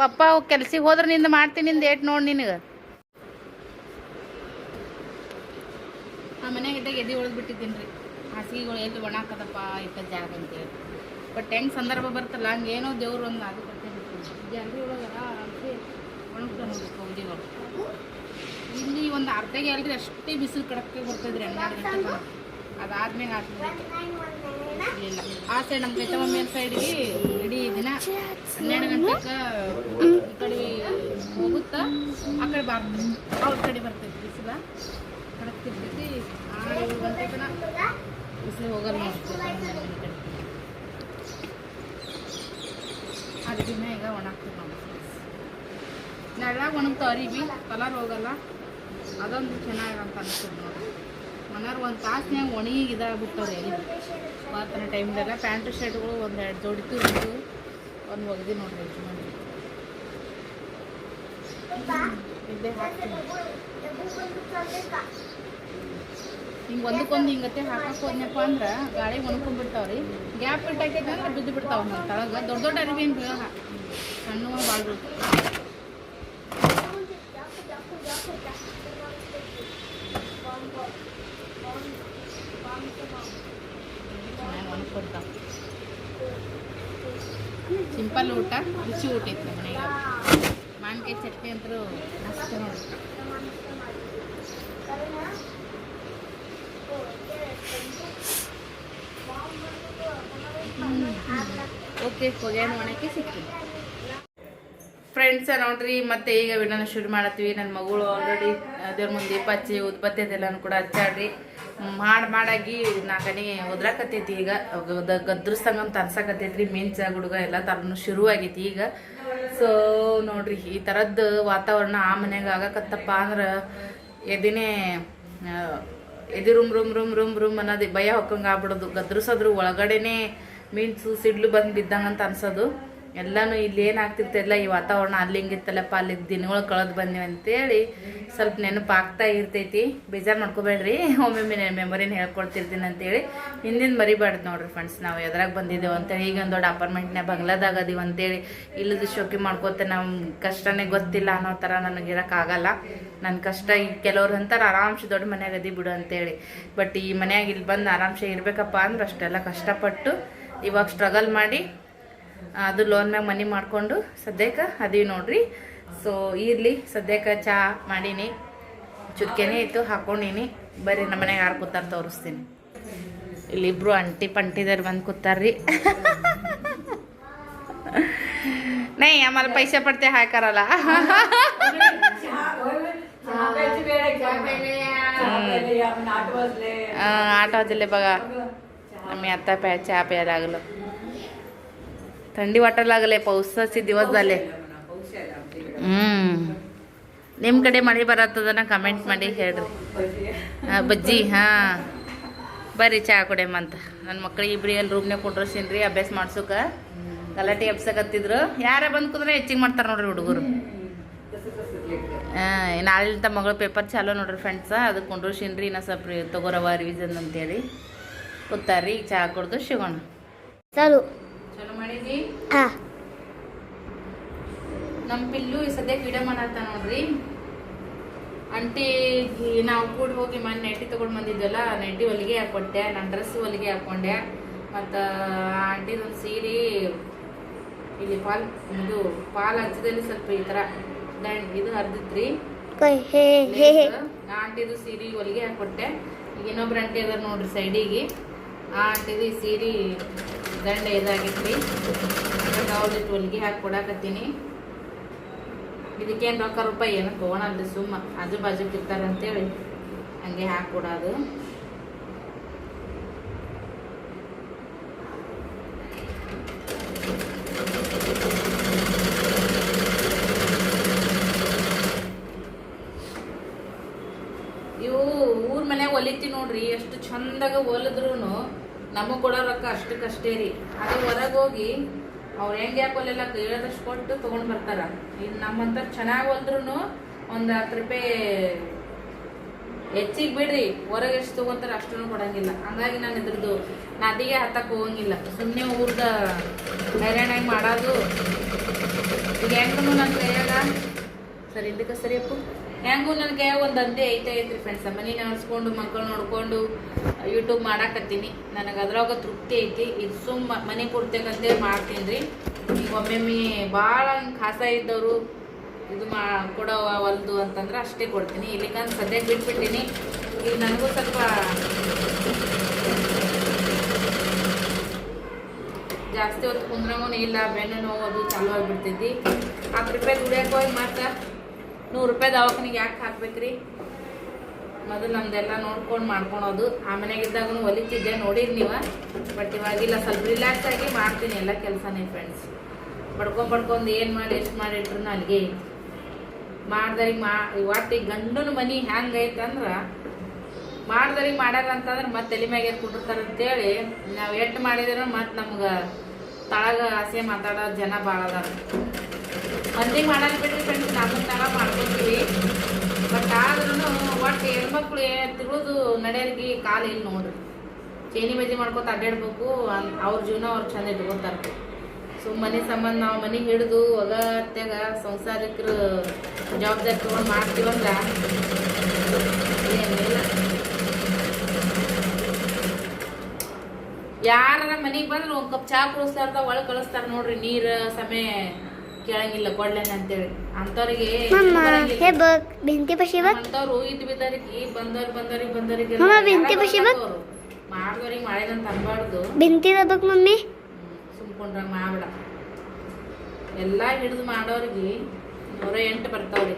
ಪಪ್ಪ ಕೆಲ್ಸಿಗೆ ಹೋದ್ರೆ ನಿಂದು ಮಾಡ್ತೀನಿ ನಿಂದು ಏಟ್ ನೋಡಿ ನಿನಗೆ. ಆ ಮನ್ಯಾಗ ಇದ್ದಾಗ ಎದೆ ಒಳಗೆ ಬಿಟ್ಟಿದ್ದೀನಿ ರೀ ಹಾಸಿಗೆಗಳು ಎಲ್ಲಿ ಒಣಾಕದಪ್ಪ ಇತ್ತ ಜಾಗ ಅಂತೇಳಿ. ಬಟ್ ಹೆಂಗೆ ಸಂದರ್ಭ ಬರ್ತಲ್ಲ ಹಂಗೇನೋ ದೇವ್ರು ಒಂದು ಅದು ಆರಾಮ್ಸೆ ಒಣಗ್ತಾವ ನೋಡಿ ಇಲ್ಲಿ ಒಂದು ಅರ್ಧ ಗ್ಯಾಲ್ರಿ ಅಷ್ಟೇ ಬಿಸಿಲು ಕಡಕ್ಕೆ ಬರ್ತದ್ರಿ ಹನ್ನೆರಡು ಅದಾದ್ಮೇಲೆ ಇಲ್ಲ. ಆ ಸೈಡ್ ನಮ್ಮ ಬೆಟ್ಟ ಮೇಲ್ ಸೈಡ್ಗೆ ಇಡೀ ದಿನ ಹನ್ನೆರಡು ಗಂಟೆಗೆ ಈ ಕಡೆ ಹೋಗುತ್ತಾ, ಆ ಕಡೆ ಬರ್ತದೆ ಅವ್ರ ಕಡೆ ಬರ್ತೈತಿ ಬಿಸಿಲ. ಕಡಕ್ತಿರ್ತೈತಿ ಆರು ಗಂಟೆ ತನಕ ಬಿಸಿಲು ಹೋಗಲ್ಲ ನೋಡ್ತೀವಿ. ಅದು ದಿನ ಈಗ ಒಣಗ್ತೀವಿ ನಾವು. ನೆಳ್ಳಾಗ ಒಣಗ್ತಾವ ಕಲರ್ ಹೋಗಲ್ಲ. ಅದೊಂದು ಚೆನ್ನಾಗಂತ ಅನ್ಸ್ತದೆ ನೋಡಿ. ಮನೆಯವ್ರು ಒಂದು ತಾಸ್ನ್ಯಾಗ ಒಣಗಿ ಇದಾಗ್ಬಿಟ್ಟವ್ರೆ ಎಲ್ಲಿ? ಮಾತನ ಟೈಮ್ದಾಗ ಪ್ಯಾಂಟ್ ಶರ್ಟ್ಗಳು ಒಂದು ಎರಡು ಜೋಡಿ ತಿಂದು ಒಂದು ಒಗ್ದು ನೋಡ್ರಿ ಇಲ್ಲೇ ಹಾಕ್ತೀನಿ. ಹಿಂಗೆ ಒಂದಕ್ಕೊಂದು ಹಿಂಗತ್ತೆ ಹಾಕಕ್ಕೆ ಹೋದ್ನಪ್ಪ ಅಂದ್ರೆ ಗಾಳಿ ಒಣಕೊಂಡ್ಬಿಡ್ತಾವ್ರಿ. ಗ್ಯಾಪ್ ಇಟ್ಟಾಕೈತೆ ಅಂದ್ರೆ ಬಿದ್ದು ಬಿಡ್ತಾವ ತಳಗ. ದೊಡ್ಡ ದೊಡ್ಡ ಅರಿವಿ ಏನು ಬೀಳ ಸಣ್ಣ ಸಿಂಪಲ್ ಊಟ, ರುಚಿ ಊಟ ಇತ್ತು ಮನೆಗೆ ಮಾವಿನಕಾಯಿ ಚಟ್ನಿ ಅಂತೂ ಮಸ್ತ್ ನೋಡಿ. ಓಕೆ ಹೊಗೆನ ಒಣಕ್ಕೆ ಸಿಗ್ತೀನಿ ಫ್ರೆಂಡ್ಸ್ ನೋಡ್ರಿ, ಮತ್ತೆ ಈಗ ವಿಡಿಯೋನ ಶುರು ಮಾಡತ್ತೀವಿ. ನನ್ನ ಮಗಳು ಆಲ್ರೆಡಿ ದೇವ್ರ ಮುಂದೆ ದೀಪ ಹಚ್ಚಿ ಉತ್ಪತ್ತಿ ಅದೆಲ್ಲನೂ ಕೂಡ ಹಚ್ಚಾಡ್ರಿ ಮಾಡಿ ಮಾಡಾಗಿ ನಾಲ್ಕನಿಗೆ ಒದ್ರಾಕತ್ತೈತಿ ಈಗ. ಗದ್ರಸ್ತಂಗಂತ ಅನ್ಸಕತ್ತೈತ್ರಿ ಮಿಂಚ ಗುಡುಗ ಎಲ್ಲ ತರನು ಶುರು ಆಗೈತಿ ಈಗ. ಸೊ ನೋಡ್ರಿ, ಈ ಥರದ್ದು ವಾತಾವರಣ ಆ ಮನೆಯಾಗ ಆಗಕತ್ತಪ್ಪ ಅಂದ್ರೆ ಎದಿನೇ ಎದಿ room, room room, room room ಅನ್ನೋದು ಭಯ ಹೊಕ್ಕಂಗೆ ಆಗ್ಬಿಡೋದು. ಗದ್ರಸೋದ್ರ ಒಳಗಡೆನೆ ಮಿಂಚು ಸಿಡ್ಲು ಬಂದು ಬಿದ್ದಂಗಂತ ಅನ್ಸೋದು. ಎಲ್ಲಾನು ಇಲ್ಲಿ ಏನಾಗ್ತಿರ್ತಿಲ್ಲ ಈ ವಾತಾವರಣ ಅಲ್ಲಿ ಹಿಂಗಿತ್ತಲ್ಲಪ್ಪ, ಅಲ್ಲಿ ದಿನಗಳು ಕಳೆದು ಬಂದಿವಿ ಅಂತೇಳಿ ಸ್ವಲ್ಪ ನೆನಪು ಆಗ್ತಾ ಇರ್ತೈತಿ. ಬೇಜಾರು ಮಾಡ್ಕೋಬೇಡ್ರಿ. ಒಮ್ಮೊಮ್ಮೆ ಮೆಮೊರಿನ ಹೇಳ್ಕೊಡ್ತಿರ್ತೀನಿ ಅಂತೇಳಿ. ಹಿಂದಿನ ಮರಿಬಾರ್ದು ನೋಡ್ರಿ ಫ್ರೆಂಡ್ಸ್ ನಾವು ಎದ್ರಾಗ ಬಂದಿದ್ದೇವೆ ಅಂತೇಳಿ. ಈಗ ಒಂದು ದೊಡ್ಡ ಅಪಾರ್ಟ್ಮೆಂಟ್ನ್ಯಾಗ ಬಂಗ್ಲಾದಾಗ ಅದೀವಿ ಅಂತೇಳಿ. ಇಲ್ಲದ ಶೋಕಿ ಮಾಡ್ಕೋತೆ ನಮ್ಮ ಕಷ್ಟನೇ ಗೊತ್ತಿಲ್ಲ ಅನ್ನೋ ಥರ ನನಗೆ ಇರೋಕ್ಕಾಗಲ್ಲ ನನ್ನ ಕಷ್ಟ ಈಗ ಕೆಲವ್ರು ಅಂತಾರೆ ಆರಾಮ್ಸೆ ದೊಡ್ಡ ಮನೆಯಾಗ ಅದಿ ಬಿಡು ಅಂತೇಳಿ. ಬಟ್ ಈ ಮನೆಯಾಗ ಇಲ್ಲಿ ಬಂದು ಆರಾಮ್ಸೆ ಇರಬೇಕಪ್ಪ ಅಂದ್ರೆ ಅಷ್ಟೆಲ್ಲ ಕಷ್ಟಪಟ್ಟು ಇವಾಗ ಸ್ಟ್ರಗಲ್ ಮಾಡಿ ಅದು ಲೋನ್ ಮ್ಯಾಗ ಮನಿ ಮಾಡಿಕೊಂಡು ಸದ್ಯಕ್ಕೆ ಅದೀವಿ ನೋಡ್ರಿ. ಸೊ ಇರಲಿ, ಸದ್ಯಕ್ಕೆ ಚಹಾ ಮಾಡೀನಿ. ಚುಕ್ಕೆನೇ ಇತ್ತು ಹಾಕ್ಕೊಂಡಿನಿ ಬರ್ರಿ, ನಮ್ಮ ಮನೆಗೆ ಯಾರು ಕೂತಾರ ತೋರಿಸ್ತೀನಿ. ಇಲ್ಲಿಬ್ರು ಅಂಟಿ ಪಂಟಿದಾರೆ ಬಂದು ಕೂತಾರ್ರಿ. ನೈ, ಆಮೇಲೆ ಪೈಸೆ ಪಡ್ತೆ ಹಾಕಾರಲ್ಲ. ಆಟೋ ಬಗ. ನಮ್ಮ ಅತ್ತ ಪ್ಯಾ ಚಾ ಪ್ಯಾದಾಗಲು थंडी वाटायला लागले पावसाचे दिवस झाले ಹ್ಮ್ ನಿಮ್ಮ ಕಡೆ ಮಳೆ ಬರತ್ತದನ ಕಮೆಂಟ್ ಮಾಡಿ ಹೇಳ್ರಿ ಆ, ಬಜ್ಜಿ ಹಾಂ ಬರ್ರಿ ಚಹಾ ಕುಡಿಯಮ್ಮಂತ ನನ್ನ ಮಕ್ಳಿಗೆ ಇಬ್ರಿ ಅಲ್ಲಿ ರೂಮ್ನಾಗ ಕೊಟ್ರಸೀನ್ರಿ ಅಭ್ಯಾಸ ಮಾಡ್ಸೋಕ ಗಲಾಟೆ ಎಬ್ಸಕತ್ತಿದ್ರು ಯಾರ ಬಂದು ಕುಂದ್ರೆ ಹೆಚ್ಚಿಗೆ ಮಾಡ್ತಾರೆ ನೋಡ್ರಿ ಹುಡುಗರು ನಾಳಿಂದ ಮಗಳ ಪೇಪರ್ ಚಾಲೋ ನೋಡ್ರಿ ಫ್ರೆಂಡ್ಸ ಅದಕ್ಕೆ ಕೊಂಡ್ರಸೀನ್ರಿ ಇನ್ನ ಸ್ವಲ್ಪ ರೀ ತಗೋರವ ರಿವಿಸನ್ ಅಂತೇಳಿ ಕೂತಾರ್ರಿ ಈಗ ಚಹಾ ಕುಡ್ದು ಸಿಗೋಣ ಹುಡುಗಿ ನಮ್ ಪಿಲ್ಲು ಈ ಸದ್ಯ ಗಿಡ ಮಾಡತ್ತ ನೋಡ್ರಿ. ಅಂಟಿ ನಾವು ಕೂಡ ಹೋಗಿ ಮನೆ ನೆಟ್ಟಿ ತಗೊಂಡ್ ಬಂದಿದ್ವಲ್ಲ ನೆಟ್ಟಿ ಹೊಲಿಗೆ ಹಾಕೊಂಡೆ ನನ್ನ ಡ್ರೆಸ್ ಹೊಲಿಗೆ ಹಾಕೊಂಡೆ. ಮತ್ತ ಆಂಟಿದೊಂದು ಸೀರೆ ಇಲ್ಲಿ ಪಾಲ್ ಇದು ಪಾಲ್ ಹಚ್ಚದಲ್ಲಿ ಸ್ವಲ್ಪ ಈ ತರ ಇದು ಹರಿದಿತ್ರಿ. ಆಂಟಿದು ಸೀರೆ ಹೊಲಿಗೆ ಹಾಕೊಟ್ಟೆ ಈಗ ಇನ್ನೊಬ್ರು ಅಂಟಿ ಅದಾರ ನೋಡ್ರಿ ಸೈಡಿಗೆ ಈ ಸೀರೆ ದಂಡ ಇದಾಗಿತ್ತು ಅವ್ರದ್ದು ಹೊಲಿಗೆ ಹಾಕಿ ಕೊಡಾಕತ್ತೀನಿ. ಇದಕ್ಕೇನು ರೊಕ್ಕ ರೂಪಾಯಿ ಏನು? ತೊಗೊಳಲ್ರಿ ಸುಮ್ಮ. ಆಜು ಬಾಜು ಕಿತ್ತಾರಂತೇಳಿ ಹಂಗೆ ಹಾಕ್ಕೊಡೋದು ಇವು ಊರ್ ಮನ್ಯಾಗ ಹೊಲಿತಿ ನೋಡ್ರಿ ಎಷ್ಟು ಚಂದಾಗ ಹೊಲಿದ್ರು ನಮಗ್ ಕೊಡೋ ರೊಕ್ಕ ಅಷ್ಟಕ್ಕಷ್ಟೇ ರೀ. ಅದು ಹೊರಗೆ ಹೋಗಿ ಅವ್ರು ಹೆಂಗೆ ಯಾಕೆ ಹೊಲಿಲ್ಲ ಕೇಳದಷ್ಟು ಕೊಟ್ಟು ತೊಗೊಂಡು ಬರ್ತಾರ. ಇನ್ನು ನಮ್ಮಂತ ಚೆನ್ನಾಗಿ ಹೋದ್ರೂ ಒಂದು ಹತ್ತು ರೂಪಾಯಿ ಹೆಚ್ಚಿಗೆ ಬಿಡ್ರಿ. ಹೊರಗೆ ಎಷ್ಟು ತೊಗೊಂತಾರ ಅಷ್ಟೂ ಕೊಡಂಗಿಲ್ಲ. ಹಂಗಾಗಿ ನಾನು ಇದ್ರದ್ದು ನದಿಗೆ ಹತ್ತಕ್ಕೆ ಹೋಗಂಗಿಲ್ಲ. ಸುಮ್ಮನೆ ಊರ್ದ ಹೈರಾಣಾಗಿ ಮಾಡೋದು. ಈಗ ಹೆಂಗೂ ನನ್ನ ಕೈಯಾಗ ಸರಿ, ಇದಕ್ಕೆ ಸರಿ ಅಪ್ಪು. ಹೆಂಗೂ ನನಗೆ ಒಂದು ಅಂದೆ ಐತೆ ಐತ್ರಿ ಫ್ರೆಂಡ್ಸ್ ಮನೆ ನಡೆಸ್ಕೊಂಡು ಮಕ್ಕಳು ನೋಡ್ಕೊಂಡು ಯೂಟ್ಯೂಬ್ ಮಾಡಾಕತ್ತೀನಿ. ನನಗೆ ಅದ್ರಾಗ ತೃಪ್ತಿ ಐತಿ. ಇದು ಸುಮ್ಮ ಮನೆ ಕೊಡ್ತೇಕಂತೇಳಿ ಮಾಡ್ತೀನಿ ರೀ ಈಗ ಒಮ್ಮೊಮ್ಮೆ ಭಾಳ ಖಾಸ ಇದ್ದವರು ಇದು ಮಾ ಕೊಡೋ ಹೊಲ್ದು ಅಂತಂದ್ರೆ ಅಷ್ಟೇ ಕೊಡ್ತೀನಿ. ಇಲ್ಲಿಗಂತ ಸದ್ಯಕ್ಕೆ ಬಿಟ್ಬಿಟ್ಟಿನಿ. ಈಗ ನನಗೂ ಸ್ವಲ್ಪ ಜಾಸ್ತಿ ಹೊತ್ತು ಕುಂದ್ರಂಗೂ ಇಲ್ಲ ಬೆನ್ನು ನೋವು ಅದು ಚಾಲು ಆಗಿಬಿಡ್ತೈತಿ. ಆ ಪ್ರಿಪೇರ್ ದುಡಿಯಕ್ಕೆ ಹೋಗಿ ಮತ್ತೆ ನೂರು ರೂಪಾಯಿ ದವಾಖಾನಿಗೆ ಯಾಕೆ ಹಾಕ್ಬೇಕ್ರಿ? ಮೊದಲು ನಮ್ದೆಲ್ಲ ನೋಡ್ಕೊಂಡು ಮಾಡ್ಕೊಳೋದು. ಆ ಮನೆಗಿದ್ದಾಗೂ ಹೊಲಿತಿದ್ದೆ ನೋಡಿರಿ ನೀವು? ಬಟ್ ಇವಾಗಿಲ್ಲ, ಸ್ವಲ್ಪ ರಿಲ್ಯಾಕ್ಸ್ ಆಗಿ ಮಾಡ್ತೀನಿ ಎಲ್ಲ ಕೆಲಸನೇ ಫ್ರೆಂಡ್ಸ್ ಬಡ್ಕೊಂಡ್ ಪಡ್ಕೊಂಡು ಏನು ಮಾಡಿ, ಎಷ್ಟು ಮಾಡಿಟ್ರು ಅಲ್ಲಿಗೆ ಮಾಡ್ದರಿಗೆ ಮಾ ಒಟ್ಟಿಗೆ ಗಂಡನ ಮನೆ ಹೆಂಗೈತೆ ಅಂದ್ರೆ ಮಾಡ್ದರಿಗೆ ಮಾಡ್ಯಾರ ಅಂತಂದ್ರೆ ಮತ್ತೆ ತಲೆ ಮ್ಯಾಗೆ ಎತ್ಕೊಂಡಿರ್ತಾರೆ ಅಂತೇಳಿ ನಾವು ಎಟ್ಟು ಮಾಡಿದ್ರೆ ಮತ್ತೆ ನಮ್ಗೆ ತಳಗ ಆಸೆ ಮಾತಾಡೋ ಜನ ಭಾಳ ಅದಾರ. ಮಂದಿಗೆ ಮಾಡಲ್ಲ ಬಿಡ್ರಿ ಫ್ರೆಂಡ್ಸ್ ನಾವು ತಳ ಮಾಡ್ಕೊತೀವಿ. ಬಟ್ ಆದ್ರೂ ಒಟ್ಟು ಹೆಣ್ಮಕ್ಳು ತಿಳಿದು ನಡೆಯೋರಿಗೆ ಕಾಲು ಇಲ್ಲ ನೋಡ್ರಿ. ಚೇನಿ ಬಜ್ಜಿ ಮಾಡ್ಕೊತ ಅಡ್ಡಾಡ್ಬೇಕು ಅವ್ರ ಜೀವನ ಅವ್ರು ಚಂದ ಇಟ್ಕೊತಾರೆ. ಸೊ ಮನೆ ಸಂಬಂಧ ನಾವು ಮನೆಗೆ ಹಿಡಿದು ಅಗತ್ಯಾಗ ಸಂಸಾರಿಕರು ಜವಾಬ್ದಾರಿ ತಗೊಂಡು ಮಾಡ್ತೀವಂದ್ರ ಯಾರ ಮನೆಗೆ ಬಂದ್ರೆ ಒಂದು ಕಪ್ ಚಹಾ ಕುಡಿಸ್ತಾರ ಒಳಗೆ ಕಳಿಸ್ತಾರ ನೋಡ್ರಿ ನೀರು, ಸಮಯ. ಕೇಳಂಗಿಲ್ಲ ಕೊಡ್ಲೇನೆ ಅಂತೇಳಿ. ಅಂತವ್ರಿಗೆ ಬೆಂತಿ ಅಂತವ್ರು ಇದ್ ಬಿದ್ದವ್ರಿಗೆ ಬಂದವ್ರಿಗೆ ಬಂದವ್ರಿಗೆ ಬಂದವ್ರಿಗೆ ಬೆಂತಿ ಪಶಿ ಮಾಡಿದವ್ರಿಗೆ ಮಾಡಿದಂತ ಅನ್ಬಾರ್ದು. ಬೆಂತಿ ದಬ್ಬಕ್ ಮಮ್ಮಿ. ಸುಮ್ಕೊಂಡ್ರ ಮಾಡ್ಬೇಡ. ಎಲ್ಲಾ ಹಿಡಿದು ಮಾಡೋರಿಗೆ ನೂರ ಎಂಟು ಬರ್ತಾವ್ರಿ.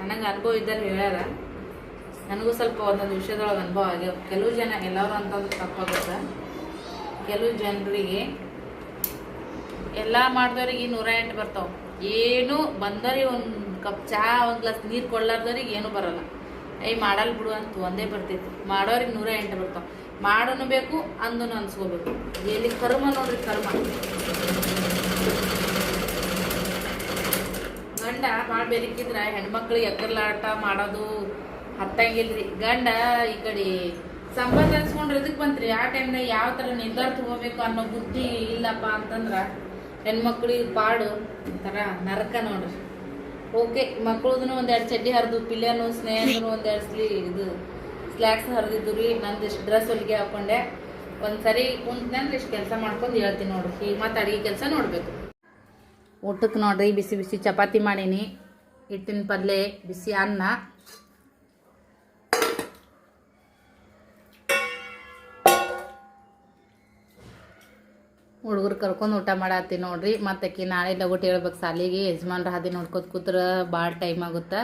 ನನಗ ಅನುಭವ ಇದ್ದಾರೆ ಹೇಳ್ಯಾರ. ನನಗೂ ಸ್ವಲ್ಪ ಒಂದೊಂದು ವಿಷಯದೊಳಗೆ ಅನುಭವ ಆಗ್ಯಾವ. ಕೆಲವು ಜನ ಎಲ್ಲರೂ ಅಂತಂದ್ರೆ ತಪ್ಪಾಗುತ್ತೆ. ಕೆಲವು ಜನರಿಗೆ ಎಲ್ಲ ಮಾಡಿದವ್ರಿಗೆ ನೂರ ಎಂಟು ಬರ್ತಾವ. ಏನು ಬಂದವ್ರಿಗೆ ಒಂದು ಕಪ್ ಚಹಾ ಒಂದು ಗ್ಲಾಸ್ ನೀರು ಕೊಡ್ಲಾರ್ದವ್ರಿಗೆ ಏನೂ ಬರಲ್ಲ. ಐ ಮಾಡಲ್ ಬಿಡು ಅಂತ ಒಂದೇ ಬರ್ತೈತಿ ಮಾಡೋರಿಗೆ ನೂರ ಎಂಟು ಬರ್ತಾವ. ಮಾಡೋನು ಬೇಕು, ಅಂದನು ಅನ್ಸ್ಕೋಬೇಕು. ಎಲ್ಲಿ ಕರ್ಮ ನೋಡ್ರಿ ಕರ್ಮ. ಗಂಡ ಭಾಳ ಬೆರಿಕಿದ್ರ ಹೆಣ್ಮಕ್ಳು ಎಕ್ಕರ್ಲಾಟ ಮಾಡೋದು ಹತ್ತಂಗಿಲ್ರಿ. ಗಂಡ ಈ ಕಡೆ ಸಂಬಂಧ ಅನ್ಸ್ಕೊಂಡ್ರೆ ಇದಕ್ಕೆ ಬಂತ್ರಿ? ಆ ಟೈಮ್ನಾಗ ಯಾವ ಥರ ನಿರ್ಧಾರ ತಗೋಬೇಕು ಅನ್ನೋ ಬುದ್ಧಿ ಇಲ್ಲಪ್ಪ ಅಂತಂದ್ರ ಹೆಣ್ಮಕ್ಳಿಗೆ ಪಾಡು ಒಂಥರ ನರಕ ನೋಡ್ರಿ. ಓಕೆ ಮಕ್ಳದೂ ಒಂದೆರಡು ಚಡ್ಡಿ ಹರಿದು, ಪಿಲ್ಯನು ಸ್ನೇಹನು ಒಂದೆರಡು ಸ್ಲಿ ಇದು ಸ್ಲ್ಯಾಕ್ಸ್ ಹರಿದಿದ್ದು ರೀ ನಂದು ಇಷ್ಟು ಡ್ರೆಸ್ ಹೊಲಿಗೆ ಹಾಕೊಂಡೆ. ಒಂದು ಸರಿ ಕುಂತ್ನಂದ್ರೆ ಇಷ್ಟು ಕೆಲಸ ಮಾಡ್ಕೊಂಡು ಹೇಳ್ತೀನಿ ನೋಡ್ರಿ. ಈಗ ಮತ್ತು ಅಡುಗೆ ಕೆಲಸ ನೋಡಬೇಕು. ಊಟಕ್ಕೆ ನೋಡ್ರಿ, ಬಿಸಿ ಬಿಸಿ ಚಪಾತಿ ಮಾಡೀನಿ. ಹಿಟ್ಟಿನ ಪಲ್ಯ ಬಿಸಿ ಅನ್ನ. ಹುಡುಗರು ಕರ್ಕೊಂಡು ಊಟ ಮಾಡತ್ತಿ ನೋಡ್ರಿ. ಮತ್ತೆ ಆಕಿ ನಾಳೆ ಲಗೋಟ್ ಹೇಳ್ಬೇಕು ಸಾಲಿಗೆ ಯಜಮಾನ್ರ ಹಾದಿ ನೋಡ್ಕೊತ ಕೂತ್ರೆ ಭಾಳ ಟೈಮ್ ಆಗುತ್ತೆ.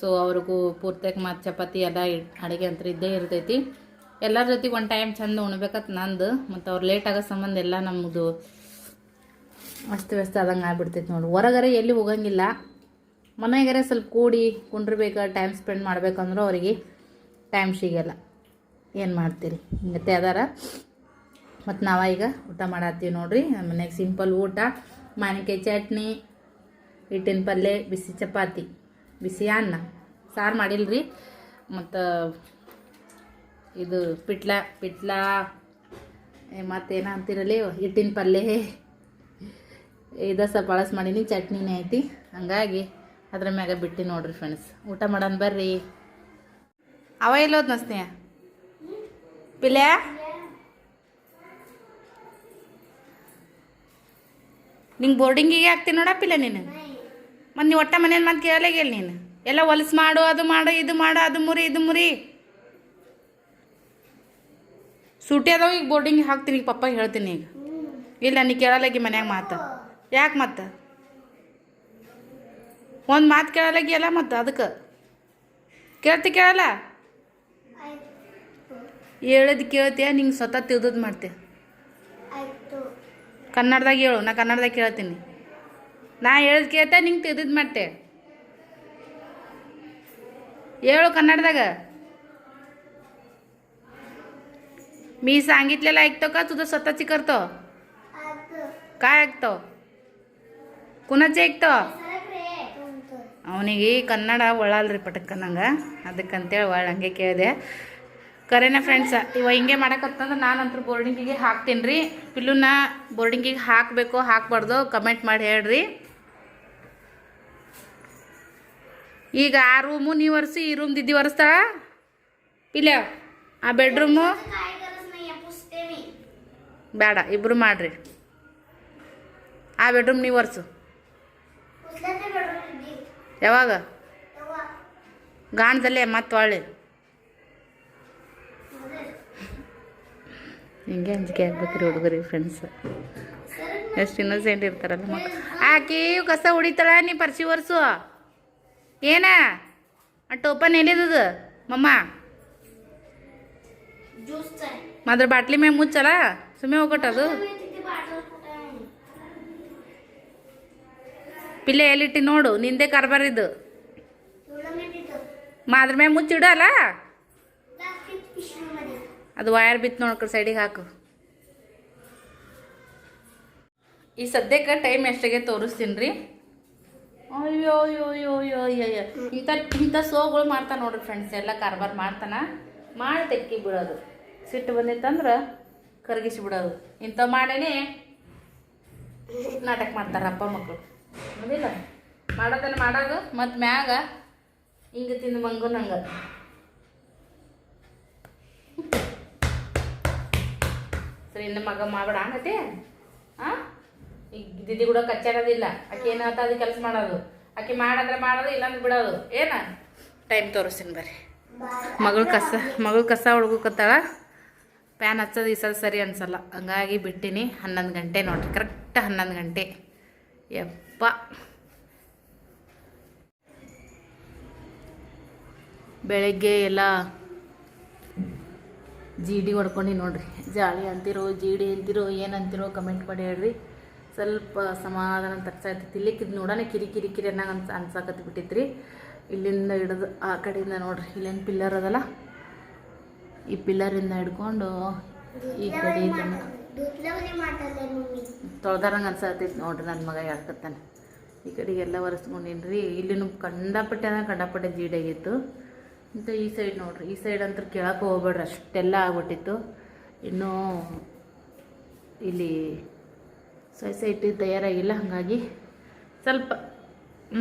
ಸೊ ಅವ್ರಿಗೂ ಪೂರ್ತಿಯಾಗಿ ಮತ್ತು ಚಪಾತಿ ಎಲ್ಲ ಅಡುಗೆ ಅಂತ ಇದ್ದೇ ಇರ್ತೈತಿ. ಎಲ್ಲರ ಜೊತೆಗೆ ಒಂದು ಟೈಮ್ ಚಂದ ಉಣ್ಬೇಕತ್ ನಂದು. ಮತ್ತು ಅವ್ರು ಲೇಟ್ ಆಗೋ ಸಂಬಂಧ ಎಲ್ಲ ನಮ್ಮದು ಅಸ್ತ ವ್ಯಸ್ತ ಆದಂಗೆ ಆಗ್ಬಿಡ್ತೈತಿ ನೋಡಿ. ಹೊರಗರೆ ಎಲ್ಲಿ ಹೋಗಂಗಿಲ್ಲ. ಮನೆಗರೆ ಸ್ವಲ್ಪ ಕೂಡಿ ಕುಂಡ್ರಬೇಕು ಟೈಮ್ ಸ್ಪೆಂಡ್ ಮಾಡ್ಬೇಕಂದ್ರೆ ಅವರಿಗೆ ಟೈಮ್ ಸಿಗಲ್ಲ. ಏನು ಮಾಡ್ತೀರಿ? ಹಿಂಗತ್ತೆ ಅದಾರ. ಮತ್ತು ನಾವು ಈಗ ಊಟ ಮಾಡತ್ತೀವಿ ನೋಡ್ರಿ. ನಮ್ಮ ಮನೆಗೆ ಸಿಂಪಲ್ ಊಟ, ಮಾವಿನಕಾಯಿ ಚಟ್ನಿ, ಹಿಟ್ಟಿನ ಪಲ್ಯ ಬಿಸಿ ಚಪಾತಿ, ಬಿಸಿ ಅನ್ನ, ಸಾರು ಮಾಡಿಲ್ರಿ. ಮತ್ತು, ಇದು ಪಿಟ್ಲ ಪಿಟ್ಲ ಮತ್ತೇನು ಅಂತಿರಲಿ, ಹಿಟ್ಟಿನ ಪಲ್ಯ ಇದು ಸ್ವಲ್ಪ ಬಳಸ್ ಮಾಡೀನಿ, ಚಟ್ನಿನೇ ಐತಿ. ಹಂಗಾಗಿ ಅದ್ರ ಮ್ಯಾಗ ಬಿಟ್ಟು ನೋಡ್ರಿ ಫ್ರೆಂಡ್ಸ್ ಊಟ ಮಾಡೋಣ ಬರ್ರಿ. ಅವ ಎಲ್ಲೋದ್ ಸ್ನೇಹ? ಪಿಲ್ಯ? ನಿಂಗೆ ಬೋರ್ಡಿಂಗಿಗೆ ಹಾಕ್ತೀನಿ ನೋಡಪ್ಪಿಲ್ಲ ನೀನು. ಮತ್ತು ನೀವು ಒಟ್ಟ ಮನೇಲಿ ಮತ್ತೆ ಕೇಳಲೇಗಿಲ್ಲ ನೀನು. ಎಲ್ಲ ಹೊಲಸು ಮಾಡು ಅದು ಮಾಡು ಇದು ಮಾಡು ಅದು ಮುರಿ ಇದು ಮುರಿ. ಸೂಟಿ ಅದಾವ ಈಗ ಬೋರ್ಡಿಂಗ್ ಹಾಕ್ತೀನಿ ಈಗ ಪಪ್ಪ ಹೇಳ್ತೀನಿ ಈಗ. ಇಲ್ಲ ನೀ ಕೇಳಲಾಗಿ ಮನ್ಯಾಗ ಮಾತು. ಯಾಕೆ ಮತ್ತೆ? ಒಂದು ಮಾತು ಕೇಳಲಾಗಿ ಅಲ್ಲ ಮತ್ತೆ ಅದಕ್ಕೆ? ಕೇಳ್ತಿ ಕೇಳಲ್ಲ? ಹೇಳೋದು ಕೇಳ್ತೀಯ ನಿಂಗೆ ಸ್ವತಃ ತಿಳ್ದದ್ದು ಮಾಡ್ತೀಯ? ಕನ್ನಡದಾಗ ಹೇಳು, ನಾ ಕನ್ನಡದಾಗ ಕೇಳ್ತೀನಿ. ನಾ ಹೇಳಿದ್ ಕೇಳ್ತೆ ನಿಂಗೆ ತಿದ್ದಿದ್ದು ಮಾಡ್ತೆ ಹೇಳು ಕನ್ನಡದಾಗ. मी सांगितलेलं ऐकतो का तुझं स्वतःची करतो काय ऐकतो कुणाचे ऐकतो ಅವನಿಗೆ ಕನ್ನಡ ಒಳ್ಳಲ್ರಿ ಪಟಕ್ಕ ನಂಗೆ ಅದಕ್ಕಂತೇಳಿ ಒಳ್ಳೆ ಹಂಗೆ ಕೇಳಿದೆ. ಕರೆನ ಫ್ರೆಂಡ್ಸ್ ಇವ ಹಿಂಗೆ ಮಾಡಕತ್ತಂದ್ರೆ ನಾನಂತೂ ಬೋರ್ಡಿಂಗಿಗೆ ಹಾಕ್ತೀನಿ ರೀ ಪಿಲ್ಲುನ ಬೋರ್ಡಿಂಗಿಗೆ ಹಾಕಬೇಕು ಹಾಕಬಾರ್ದು ಕಮೆಂಟ್ ಮಾಡಿ ಹೇಳ್ರಿ. ಈಗ ಆ ರೂಮು ನೀವು ಒರೆಸಿ, ಈ ರೂಮ್ ದಿದ್ದಿ ಒರೆಸ್ತಾಳ? ಇಲ್ಲ ಆ ಬೆಡ್ರೂಮು ಬೇಡ ಇಬ್ಬರು ಮಾಡಿರಿ. ಆ ಬೆಡ್ರೂಮ್ ನೀವು ಒರೆಸು. ಯಾವಾಗ? ಗಾಣದಲ್ಲೇ ಮತ್ತೆ ಒಳ್ಳೆ. ಹಿಂಗೆ ಅಂಜಿಕೆ ಆಗ್ಬೇಕ್ರಿ ಹುಡುಗರಿ ಫ್ರೆಂಡ್ಸ್ ಎಷ್ಟು ಇನ್ನೊಸೆಂಟ್ ಇರ್ತಾರಲ್ಲ ಮಕ್ಕಳು ಆಕಿ ಕಸ ಹೊಡಿತಾಳ ನೀ ಪರ್ಸಿ ಒರ್ಸು. ಏನ? ಆ ಟೋಪನ್ ಎಲ್ಲಿದ್ದದು ಮಮ್ಮ. ಮಾದ್ರ ಬಾಟ್ಲಿ ಮೇಲೆ ಮುಚ್ಚಲ್ಲ ಸುಮ್ಮನೆ ಅದು. ಪಿಲ್ಲೆ ಎಲ್ಲಿಟ್ಟು ನೋಡು, ನಿಂದೆ ಕಾರ್ಬಾರಿದ್ದು ಮಾದ್ರ ಮೇಲೆ ಮುಚ್ಚಿಡಲ್ಲ ಅದು ವಯರ್ ಬಿತ್ತು ನೋಡ್ಕೊ ಸೈಡಿಗೆ ಹಾಕು. ಈ ಸದ್ಯಕ್ಕೆ ಟೈಮ್ ಎಷ್ಟಾಗೆ ತೋರಿಸ್ತೀನಿ ರೀ ಅಯ್ಯೋ ಅಯ್ಯೋ ಅಯ್ಯೋ ಅಯ್ಯೋ ಅಯ್ಯೋ. ಇಂಥ ಇಂಥ ಸೋಗಳು ಮಾಡ್ತಾನೆ ನೋಡ್ರಿ ಫ್ರೆಂಡ್ಸ್ ಎಲ್ಲ ಕಾರ್ಬಾರ್ ಮಾಡ್ತಾನೆ. ಮಾಡಿ ತೆಕ್ಕಿ ಬಿಡೋದು. ಸಿಟ್ಟು ಬಂದಿತ್ತಂದ್ರೆ ಕರಗಿಸಿ ಬಿಡೋದು. ಇಂಥವು ಮಾಡೇನೆ ನಾಟಕ ಮಾಡ್ತಾರೆ ಅಪ್ಪ ಮಕ್ಕಳು ಮಾಡೋದನ್ನ ಮಾಡೋದು ಮತ್ತು ಮ್ಯಾಗ ಹಿಂಗೆ ತಿಂದು ಮಂಗು ನಂಗೆ. ಸರಿ ಇನ್ನು ಮಗ ಮಾಡಬೇಡ ಆಗತ್ತೆ ಹಾ ಈಗ ದಿದಿ ಕೂಡ ಕಚ್ಚಾಡೋದಿಲ್ಲ. ಆಕೆ ಏನು ಆತ ಅದು ಕೆಲಸ ಮಾಡೋದು. ಆಕೆ ಮಾಡಂದ್ರೆ ಮಾಡೋದು ಇಲ್ಲಾಂದ್ರೆ ಬಿಡೋದು. ಏನ? ಟೈಮ್ ತೋರಿಸ್ತೀನಿ ಬರ್ರಿ. ಮಗಳು ಕಸ ಮಗಳು ಕಸ ಹುಡುಗಕ್ಕತ್ತಾಳ ಪ್ಯಾನ್ ಹಚ್ಚೋದು ಈ ಸಲ ಸರಿ ಅನ್ಸಲ್ಲ. ಹಂಗಾಗಿ ಬಿಟ್ಟಿನಿ. ಹನ್ನೊಂದು ಗಂಟೆ ನೋಡ್ರಿ. ಕರೆಕ್ಟ್ ಹನ್ನೊಂದು ಗಂಟೆ. ಯಪ್ಪ. ಬೆಳಗ್ಗೆ ಎಲ್ಲ ಜೀಡಿ ಹೊಡ್ಕೊಂಡು ನೋಡ್ರಿ. ಜಾಳಿ ಅಂತಿರೋ ಜೀಡಿ ಅಂತಿರೋ ಏನಂತಿರೋ ಕಮೆಂಟ್ ಮಾಡಿ ಹೇಳ್ರಿ. ಸ್ವಲ್ಪ ಸಮಾಧಾನ ತರ್ಸಾಯ್ತಿತ್ತು ಇಲ್ಲಿ ಕಿದ್ ನೋಡೋಣ ಕಿರಿ ಕಿರಿ ಕಿರಿ ಅನ್ನಂಗೆ ಅನ್ಸ ಅನ್ಸಾಕತ್ತಿ ಬಿಟ್ಟಿತ್ರಿ. ಇಲ್ಲಿಂದ ಹಿಡಿದು ಆ ಕಡೆಯಿಂದ ನೋಡ್ರಿ. ಇಲ್ಲೇನು ಪಿಲ್ಲರ್ ಅದಲ್ಲ? ಈ ಪಿಲ್ಲರಿಂದ ಹಿಡ್ಕೊಂಡು ಈ ಕಡೆ ತೊಳ್ದಾರಂಗೆ ಅನ್ಸತ್ತೈತಿ ನೋಡ್ರಿ ನನ್ನ ಮಗ ಹೇಳ್ಕತ್ತಾನೆ. ಈ ಕಡೆಗೆಲ್ಲ ಒರೆಸ್ಕೊಂಡಿನ್ರಿ. ಇಲ್ಲಿನೂ ಕಂಡಾಪಟ್ಟೆ ಕಂಡಾಪಟ್ಟೆ ಜೀಡಾಗಿತ್ತು ಇಂಥ ಈ ಸೈಡ್ ನೋಡ್ರಿ, ಈ ಸೈಡ್ ಅಂತ ಕೇಳಕ್ಕೆ ಹೋಗ್ಬೇಡ್ರಿ, ಅಷ್ಟೆಲ್ಲ ಆಗ್ಬಿಟ್ಟಿತ್ತು. ಇನ್ನೂ ಇಲ್ಲಿ ಸೊಸೆ ಇಟ್ಟಿದ್ದು ತಯಾರಾಗಿಲ್ಲ, ಹಾಗಾಗಿ ಸ್ವಲ್ಪ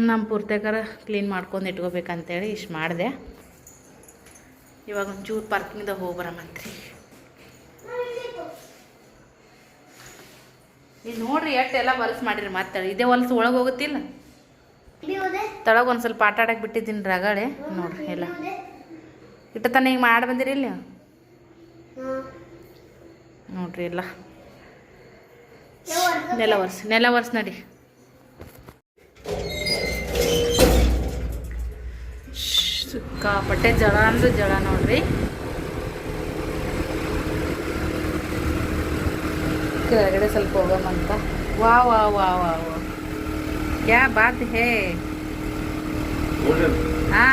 ನಮ್ಮ ಪೂರ್ತಿಕಾರ ಕ್ಲೀನ್ ಮಾಡ್ಕೊಂಡು ಇಟ್ಕೋಬೇಕಂತೇಳಿ ಇಷ್ಟು ಮಾಡಿದೆ. ಇವಾಗ ಒಂಚೂರು ಪಾರ್ಕಿಂಗ್ದಾಗ ಹೋಗ್ಬರಮಂತ್ರಿ ಇಲ್ಲಿ ನೋಡ್ರಿ ಎಟ್ಟೆಲ್ಲ ಹೊಲಸು ಮಾಡಿರಿ ಮತ್ತೆ, ಇದೇ ಹೊಲಸು ಒಳಗೆ ಹೋಗುತ್ತಿಲ್ಲ. ತಳಗ ಒಂದು ಸ್ವಲ್ಪ ಆಟ ಆಡಕ್ಕೆ ಬಿಟ್ಟಿದ್ದೀನಿ ರಗಳೆ. ನೋಡ್ರಿ ಎಲ್ಲ. ಇಟ್ಟ ತಾನೆ ಈಗ ಮಾಡಿ ಬಂದಿರಿ ಇಲ್ಲಿ? ನೋಡ್ರಿ ಎಲ್ಲ. ನೆಲ ವರ್ಷ ನೆಲ ವರ್ಷ ನಡಿ. ಸಿಕ್ಕಾಪಟ್ಟೆ ಜಳ ಅಂದ್ರೆ ಜಳ ನೋಡ್ರಿ. ಕೆಳಗಡೆ ಸ್ವಲ್ಪ ಹೋಗೋಮಂತ ವಾ ವಾ ವಾ ವಾ ವಾ. ಯಾ, ಬಾತ್ ಹೇ. ಹಾ.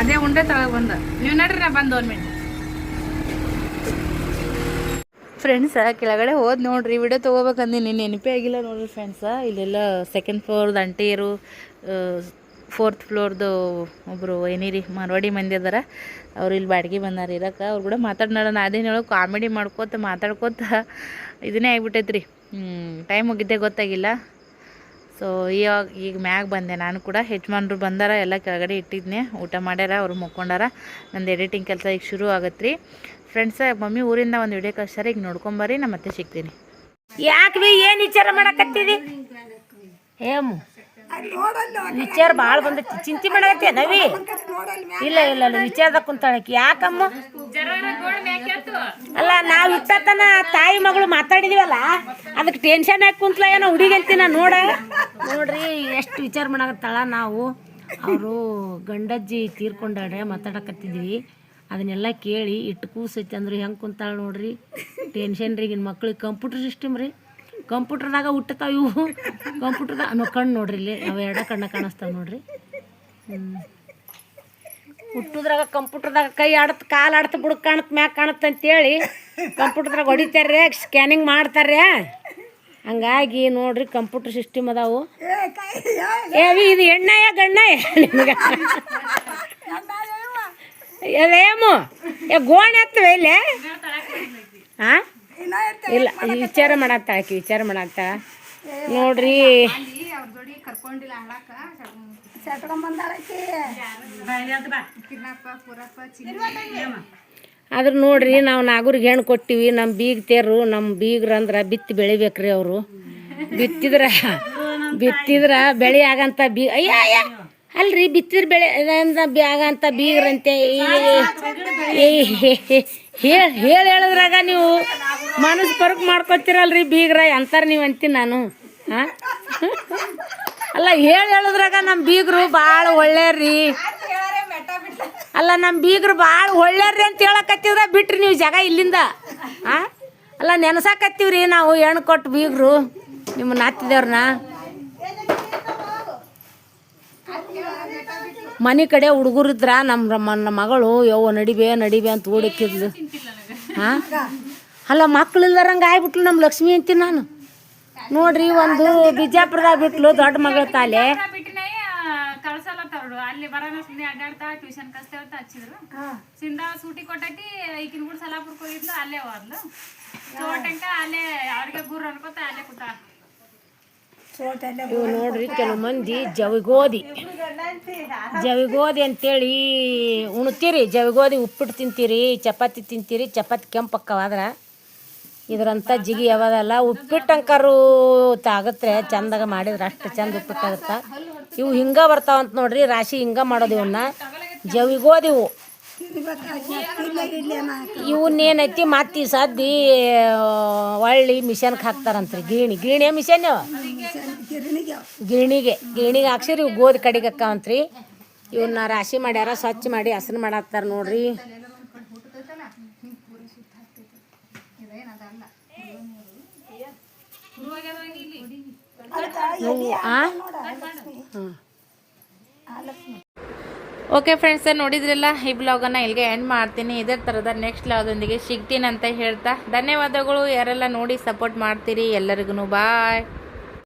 ಅದೇ ಉಂಡೆ ತಳಗೆ ಬಂದ. ನೀವು ನಡ್ರಿ, ನಾ ಬಂದು ಒಂದು ಮಿನಿಟ್ ಫ್ರೆಂಡ್ಸ ಕೆಳಗಡೆ ಹೋದ್ ನೋಡ್ರಿ ವಿಡಿಯೋ ತೊಗೋಬೇಕಂದಿನಿ. ನೆನಪೇ ಆಗಿಲ್ಲ ನೋಡ್ರಿ ಫ್ರೆಂಡ್ಸ ಇಲ್ಲೆಲ್ಲ ಸೆಕೆಂಡ್ ಫ್ಲೋರ್ದು ಅಂಟಿಯರು ಫೋರ್ತ್ ಫ್ಲೋರ್ದು ಒಬ್ಬರು ಏನಿರಿ, ಮಾರ್ವಾಡಿ ಮಂದಿ ಅದಾರ. ಅವ್ರು ಇಲ್ಲಿ ಬಾಡಿಗೆ ಬಂದಾರ. ಇರಕ್ಕೆ, ಅವ್ರು ಕೂಡ ಮಾತಾಡ್ನಾಡ ಅದೇನು ಹೇಳೋ ಕಾಮಿಡಿ ಮಾಡ್ಕೋತ ಮಾತಾಡ್ಕೋತ ಇದನ್ನೇ ಆಗ್ಬಿಟ್ಟೈತ್ರಿ. ಟೈಮ್ ಹೋಗಿದ್ದೆ ಗೊತ್ತಾಗಿಲ್ಲ. ಸೊ ಇವಾಗ ಈಗ ಮ್ಯಾಗ ಬಂದೆ. ನಾನು ಕೂಡ ಯಜಮಾನ್ರು ಬಂದಾರ, ಎಲ್ಲ ಕೆಳಗಡೆ ಇಟ್ಟಿದ್ನೆ. ಊಟ ಮಾಡ್ಯಾರ, ಅವ್ರು ಮುಕ್ಕೊಂಡಾರ. ನಂದು ಎಡಿಟಿಂಗ್ ಕೆಲಸ ಈಗ ಶುರು ಆಗತ್ತೆ ರೀ ಫ್ರೆಂಡ್ಸ ಮಮ್ಮಿ ಊರಿಂದ ಒಂದು ವಿಡಿಯೋ ಕಳ್ಸಾರ ಈಗ ನೋಡ್ಕೊಂಬರ್ರಿ ನಾ ಮತ್ತೆ ಸಿಗ್ತೀನಿ. ಯಾಕೆ ಭೀ ಏನು ವಿಚಾರ ಮಾಡಕತ್ತೀರಿ? ಏಮು ವಿಚಾರ ಭಾಳ ಬಂದೈತಿ. ಚಿಂತೆ ಮಾಡಕತ್ತೆ ನವಿ? ಇಲ್ಲ ಇಲ್ಲ ಇಲ್ಲ. ವಿಚಾರದ ಕುಂತಾಳಕ್ಕೆ ಯಾಕಮ್ಮ? ಅಲ್ಲ, ನಾವು ಇಟ್ಟತನ ತಾಯಿ ಮಗಳು ಮಾತಾಡಿದೀವಲ್ಲ ಅದಕ್ಕೆ ಟೆನ್ಷನ್ ಆಗಿ ಕುಂತಲ? ಏನೋ ಹುಡುಗಿ ಅಂತೀನ ನೋಡ. ನೋಡ್ರಿ, ಎಷ್ಟು ವಿಚಾರ ಮಾಡಕತ್ತಾಳ ನಾವು. ಅವರು ಗಂಡಜ್ಜಿ ತೀರ್ಕೊಂಡಾಡ್ರೆ ಮಾತಾಡಕತ್ತಿದ್ವಿ. ಅದನ್ನೆಲ್ಲ ಕೇಳಿ ಇಟ್ಟು ಕೂಸೈತಿ ಅಂದ್ರೆ ಹೆಂಗೆ ಕುಂತಾಳ ನೋಡ್ರಿ. ಟೆನ್ಷನ್ ರೀ ಈಗಿನ ಮಕ್ಳಿಗೆ ಕಂಪ್ಯೂಟರ್ ಸಿಸ್ಟಮ್ ರೀ. ಕಂಪ್ಯೂಟರ್ದಾಗ ಹುಟ್ಟತಾವ ಇವು. ಕಂಪ್ಯೂಟರ್ದಾಗ ಅನ್ನೋ ಕಣ್ಣು ನೋಡ್ರಿ ಇಲ್ಲಿ, ಅವು ಎರಡ ಕಣ್ಣ ಕಾಣಿಸ್ತಾವ ನೋಡ್ರಿ. ಹುಟ್ಟುದ್ರಾಗ ಕಂಪ್ಯೂಟರ್ದಾಗ ಕೈ ಆಡತ್, ಕಾಲು ಆಡ್ತ, ಬುಡಕ್ ಕಾಣತ್ ಮ್ಯಾಗ ಕಾಣತ್ ಅಂತೇಳಿ ಕಂಪ್ಯೂಟರ್ದಾಗ ಹೊಡಿತಾರೆ ಸ್ಕ್ಯಾನಿಂಗ್ ಮಾಡ್ತಾರೆ ಹಂಗಾಗಿ ನೋಡ್ರಿ ಕಂಪ್ಯೂಟರ್ ಸಿಸ್ಟಮ್ ಅದಾವು. ಏವಿ ಇದು ಎಣ್ಣೆಯ ಗಣ್ಣಯ? ನಿಮ್ಗೆ ಅದೇಮು ಏ ಗೋಣ್ ಎತ್ತವೆ ಇಲ್ಲಿ? ಹಾ ಇಲ್ಲ ಈ ವಿಚಾರ ಮಾಡತ್ತ ಆಕಿ ವಿಚಾರ ಮಾಡತ್ತ ನೋಡ್ರಿ. ಆದ್ರೆ ನೋಡ್ರಿ ನಾವು ನಾಗೂರಿಗೆ ಹೆಣ್ಣು ಕೊಟ್ಟಿವಿ ನಮ್ಮ ಬೀಗ ತೇರು ನಮ್ಮ ಬೀಗ್ರ ಅಂದ್ರೆ ಬಿತ್ತಿ ಬೆಳಿಬೇಕ್ರಿ ಅವರು. ಬಿತ್ತಿದ್ರ ಬಿತ್ತಿದ್ರ ಬೆಳೆ ಆಗಂತ ಬೀ, ಅಯ್ಯ ಅಯ್ಯ, ಅಲ್ರಿ ಬಿತ್ತಿದ್ರ ಬೆಳೆ ಆಗಂತ ಬೀಗ್ರಂತೆ. ಹೇಳಿ ಹೇಳಿ ಹೇಳಿದ್ರಾಗ ನೀವು ಮನಸ್ಸು ಪರಕ್ ಮಾಡ್ಕೊತೀರಲ್ರಿ ಬೀಗ್ರ, ಅಂತಾರೆ ನೀವು ಅಂತೀನಿ ನಾನು. ಹಾಂ ಅಲ್ಲ, ಹೇಳಿ ಹೇಳಿದ್ರಾಗ ನಮ್ಮ ಬೀಗರು ಭಾಳ ಒಳ್ಳೇರಿ ಅಲ್ಲ ನಮ್ಮ ಬೀಗರು ಭಾಳ ಒಳ್ಳೇರಿ ಅಂತ ಹೇಳಕತ್ತಿದ್ರ ಬಿಟ್ರಿ ನೀವು ಜಾಗ ಇಲ್ಲಿಂದ. ಆ? ಅಲ್ಲ, ನೆನಸಾಕತ್ತೀವ್ರಿ ನಾವು ಹೆಣ್ಣು ಕೊಟ್ಟು ಬೀಗರು ನಿಮ್ಮ ನಾತಿದೇವ್ರನ್ನ ಮನೆ ಕಡೆ ಹುಡುಗರಿದ್ರ ನಮ್ಮ ಮಗಳು, ಯವ್ವ ನಡಿಬೇ ನಡಿಬೇ ಅಂತ ಓಡಕ್ಕಿದ್ಲು. ಹಾಂ ಅಲ್ಲ ಮಕ್ಳಿಲ್ದಾರಂಗೆ ಆಯ್ಬಿಟ್ಲು ನಮ್ಮ ಲಕ್ಷ್ಮಿ ಅಂತೀನಿ ನಾನು. ನೋಡ್ರಿ ಒಂದು ಬಿಜಾಪುರದಾಗ ಬಿಟ್ಲು ದೊಡ್ಡ ಮಗಳ ತಾಲೆ. ಕಳ್ಸಲತ್ತವ್ರು ಅಲ್ಲಿ ಬರೋಣ ಸುಮ್ಮನೆ ಅಡ್ಡಾಡ್ತಾ ಟ್ಯೂಷನ್ ಕಸ್ತೇವ ಅಂತ ಹಚ್ಚಿದ್ರು ಸಿಂದ ಸೂಟಿ ಕೊಟ್ಟೈತಿ ಈಕಿನ ಕೂಡ ಸಲಾಪುರಕ್ಕೆ ಹೋಗಿದ್ಲು ಅಲ್ಲೇ ಹೋದ್ಲು ಚೋಟಂಕ ಅಲ್ಲೇ ಅವ್ರಿಗೆ ಗುರು ಅನ್ಕೋತ ಅಲ್ಲೇ ಕೂತ ಇವು ನೋಡ್ರಿ ಕೆಲವು ಮಂದಿ ಜವಿಗೋದಿ. ಜವಿಗೋದಿ ಅಂತೇಳಿ ಉಣ್ತೀರಿ ಜವಿಗೋದಿ ಉಪ್ಪಿಟ್ಟು ತಿಂತೀರಿ ಚಪಾತಿ ತಿಂತೀರಿ ಚಪಾತಿ ಕೆಂಪಕ್ಕವಾದ್ರ. ಇದ್ರಂಥ ಜಿಗಿ ಯಾವಾಗಲ್ಲ ಉಪ್ಪಿಟ್ಟು ಅಂಕರು ತಾಗತ್ರೆ, ಚಂದಾಗ ಮಾಡಿದ್ರೆ ಅಷ್ಟು ಚಂದ ಉಪ್ಪಿಟ್ಟಾಗುತ್ತೆ ಇವು ಹಿಂಗ ಬರ್ತಾವಂತ ನೋಡ್ರಿ, ರಾಶಿ ಹಿಂಗ ಮಾಡೋದು ಇವನ್ನ ಜವಿಗೋದಿವು ಇವನ್ನೇನೈತಿ ಮತ್ತಿ ಸದ್ದಿ ಒಳ್ಳಿ ಮಿಷನ್ಗೆ ಹಾಕ್ತಾರಂತ್ರಿ ಗಿರಣಿ ಗಿರಣಿಯ ಮಿಷನ್ ಗಿರಣಿಗೆ ಗಿರಣಿಗೆ ಹಾಕ್ಸಿರಿ, ಇವು ಗೋಧಿ ಕಡಿಗೆ ಅಕ್ಕಾವಂತ್ರಿ ಇವನ್ನ ರಾಶಿ ಮಾಡ್ಯಾರ, ಸ್ವಚ್ಛ ಮಾಡಿ ಹಸರು ಮಾಡಾಕ್ತಾರ ನೋಡ್ರಿ ಇವು, ಆ? ಹ್ಮ್. ಓಕೆ ಫ್ರೆಂಡ್ಸ್ ನೋಡಿದ್ರಲ್ಲ ಈ ಬ್ಲಾಗನ್ನು ಇಲ್ಲಿಗೆ ಎಂಡ್ ಮಾಡ್ತೀನಿ. ಇದೇ ಥರದ ನೆಕ್ಸ್ಟ್ ಬ್ಲಾಗದೊಂದಿಗೆ ಸಿಗ್ತೀನಿ ಅಂತ ಹೇಳ್ತಾ. ಧನ್ಯವಾದಗಳು ಯಾರೆಲ್ಲ ನೋಡಿ ಸಪೋರ್ಟ್ ಮಾಡ್ತೀರಿ ಎಲ್ಲರಿಗೂ ಬಾಯ್